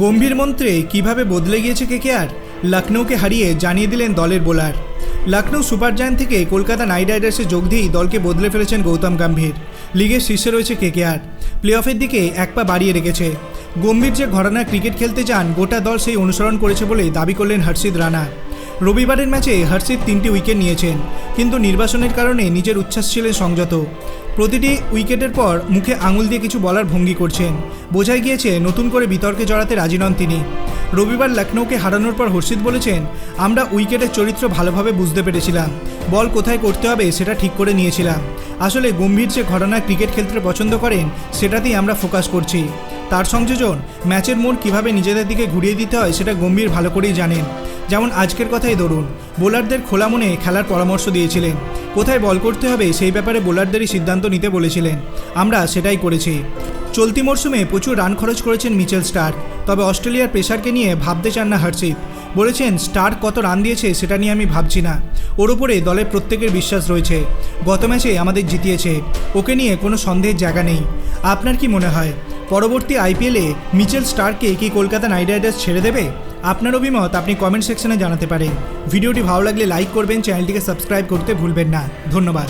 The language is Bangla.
গম্ভীর মন্ত্রে কীভাবে বদলে গিয়েছে কেকেআর? লখনৌকে হারিয়ে জানিয়ে দিলেন দলের বোলার। লখনৌ সুপার জায়ান্ট থেকে কলকাতা নাইট রাইডার্সে যোগ দিয়েই দলকে বদলে ফেলেছেন গৌতম গম্ভীর। লিগের শীর্ষে রয়েছে কেকেআর। প্লে অফের দিকে এক পা বাড়িয়ে রেখেছে। গম্ভীর যে ঘরানা ক্রিকেট খেলতে যান গোটা দল সেই অনুসরণ করেছে বলে দাবি করলেন হর্ষিদ রানা। রবিবারের ম্যাচে হার্সিদ তিনটি উইকেট নিয়েছেন, কিন্তু নির্বাসনের কারণে নিজের উচ্ছ্বাস ছিলেন সংযত। প্রতিটি উইকেটের পর মুখে আঙুল দিয়ে কিছু বলার ভঙ্গি করছেন। বোঝাই গিয়েছে, নতুন করে বিতর্কে জড়াতে রাজি নন তিনি। রবিবার লখনৌকে হারানোর পর হর্ষিত বলেছেন, আমরা উইকেটের চরিত্র ভালোভাবে বুঝতে পেরেছিলাম। বল কোথায় করতে হবে সেটা ঠিক করে নিয়েছিলাম। আসলে গম্ভীর যে ঘটনা ক্রিকেট খেলতে পছন্দ করেন, সেটাতেই আমরা ফোকাস করছি। তার সংযোজন, ম্যাচের মোড় কীভাবে নিজেদের দিকে ঘুরিয়ে দিতে হয় সেটা গম্ভীর ভালো করেই জানেন। যেমন আজকের কথাই ধরুন, বোলারদের খোলা মনে খেলার পরামর্শ দিয়েছিলেন। কোথায় বল করতে হবে সেই ব্যাপারে বোলারদেরই সিদ্ধান্ত নিতে বলেছিলেন। আমরা সেটাই করেছি। চলতি মরশুমে প্রচুর রান খরচ করেছেন মিচেল স্টার তবে অস্ট্রেলিয়ার পেসারকে নিয়ে ভাবতে চান না হর্ষিত। বলেছেন স্টার কত রান দিয়েছে সেটা নিয়ে আমি ভাবছি না। ওর ওপরে দলের প্রত্যেকের বিশ্বাস রয়েছে। গত ম্যাচে আমাদের জিতিয়েছে। ওকে নিয়ে কোনো সন্দেহের জায়গা নেই। আপনার কি মনে হয়? পরবর্তী আইপিএলে মিচেল স্টারকে কি কলকাতা নাইট রাইডার্স ছেড়ে দেবে? আপনার অভিমত আপনি কমেন্ট সেকশনে জানাতে পারেন। ভিডিওটি ভালো লাগলে লাইক করবেন, চ্যানেলটিকে সাবস্ক্রাইব করতে ভুলবেন না। ধন্যবাদ।